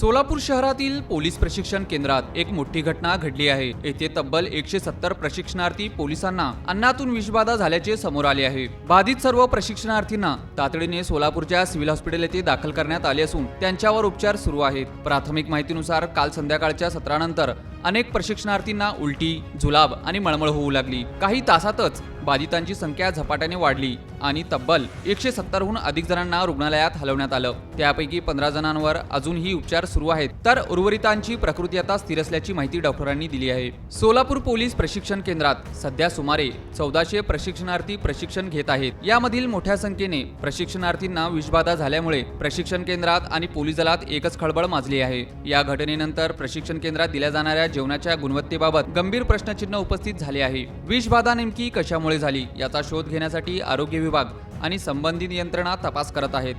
सोलापूर शहरातील पोलीस प्रशिक्षण केंद्रात एक मोठी घटना घडली आहे. येथे तब्बल एकशे सत्तर प्रशिक्षणार्थी पोलिसांना अन्नातून विषबाधा झाल्याचे समोर आले आहे. बाधित सर्व प्रशिक्षणार्थींना तातडीने सोलापूरच्या सिव्हिल हॉस्पिटल येथे दाखल करण्यात आले असून त्यांच्यावर उपचार सुरू आहेत. प्राथमिक माहितीनुसार काल संध्याकाळच्या सत्रानंतर अनेक प्रशिक्षणार्थींना उलटी जुलाब आणि मळमळ होऊ लागली. काही तासातच बाधितांची संख्या झपाट्याने वाढली. आणि तब्बल एकशे सत्तरहून अधिक जणांना रुग्णालयात हलवण्यात आलं. त्यापैकी पंधरा जणांवर अजूनही उपचार सुरू आहेत. तर उर्वरितांची प्रकृती आता स्थिर असल्याची माहिती डॉक्टरांनी दिली आहे. सोलापूर पोलीस प्रशिक्षण केंद्रात सध्या सुमारे चौदाशे प्रशिक्षणार्थी प्रशिक्षण घेत आहेत. यामधील मोठ्या संख्येने प्रशिक्षणार्थींना विषबाधा झाल्यामुळे प्रशिक्षण केंद्रात आणि पोलीस दलात एकच खळबळ माजली आहे. या घटनेनंतर प्रशिक्षण केंद्रात दिल्या जाणाऱ्या जेवणाच्या गुणवत्तेबाबत गंभीर प्रश्नचिन्ह उपस्थित झाले आहे. विषबाधा नेमकी कशामुळे झाली? याचा शोध घेण्यासाठी आरोग्य विभाग आणि संबंधित यंत्रणा तपास करत आहेत.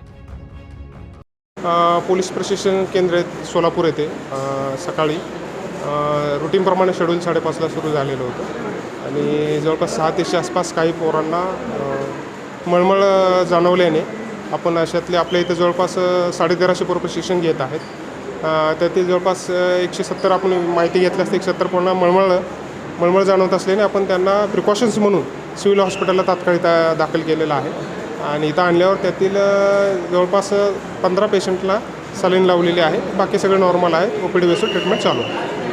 पोलीस प्रशिक्षण केंद्र सोलापूर येथे सकाळी. रुटीनप्रमाणे शेड्यूल साडेपाचला सुरू झालेलं होतं. आणि जवळपास सहा तेशे आसपास काही पोरांना मळमळ जाणवल्याने आपण अशातले आपल्या इथं जवळपास अ, साडेतेराशे पोरं प्रशिक्षण घेत आहेत. त्यातील जवळपास एकशे सत्तर आपण माहिती घेतल्यास एकशे सत्तर पोरांना मळमळ मळमळ जाणवत असल्याने आपण त्यांना प्रिकॉशन्स म्हणून सिव्हिल हॉस्पिटलला तात्काळ इथं दाखल केलेलं आहे. आणि इथं आणल्यावर त्यातील जवळपास पंधरा पेशंटला सलीन लावलेली आहे. बाकी सगळं नॉर्मल आहे. ओ पी डी बेसवर ट्रीटमेंट चालू आहे.